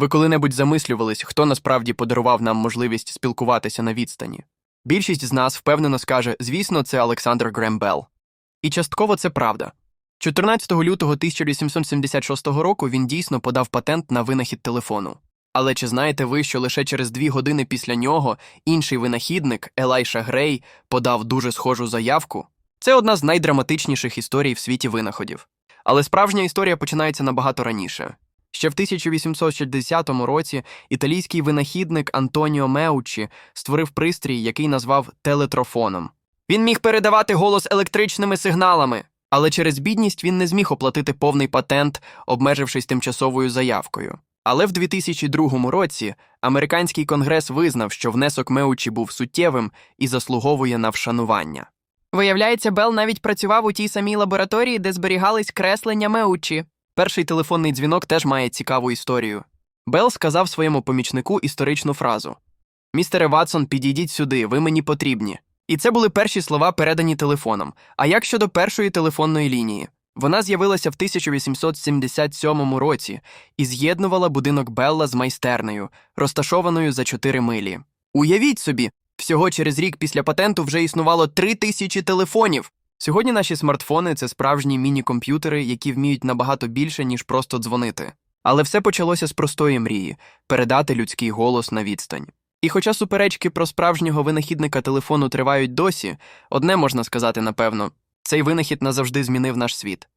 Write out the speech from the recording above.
Ви коли-небудь замислювались, хто насправді подарував нам можливість спілкуватися на відстані? Більшість з нас впевнено скаже, звісно, це Олександр Грем Белл. І частково це правда. 14 лютого 1876 року він дійсно подав патент на винахід телефону. Але чи знаєте ви, що лише через дві години після нього інший винахідник Елайша Грей подав дуже схожу заявку? Це одна з найдраматичніших історій в світі винаходів. Але справжня історія починається набагато раніше. Ще в 1860 році італійський винахідник Антоніо Меучі створив пристрій, який назвав телетрофоном. Він міг передавати голос електричними сигналами, але через бідність він не зміг оплатити повний патент, обмежившись тимчасовою заявкою. Але в 2002 році американський конгрес визнав, що внесок Меучі був суттєвим і заслуговує на вшанування. Виявляється, Бел навіть працював у тій самій лабораторії, де зберігались креслення Меучі. Перший телефонний дзвінок теж має цікаву історію. Белл сказав своєму помічнику історичну фразу: Містере Ватсон, підійдіть сюди, ви мені потрібні. І це були перші слова, передані телефоном. А як щодо першої телефонної лінії? Вона з'явилася в 1877 році і з'єднувала будинок Белла з майстернею, розташованою за 4 милі. Уявіть собі, всього через рік після патенту вже існувало 3 тисячі телефонів. Сьогодні наші смартфони це справжні міні-комп'ютери, які вміють набагато більше, ніж просто дзвонити. Але все почалося з простої мрії передати людський голос на відстань. І хоча суперечки про справжнього винахідника телефону тривають досі, одне можна сказати напевно: цей винахід назавжди змінив наш світ.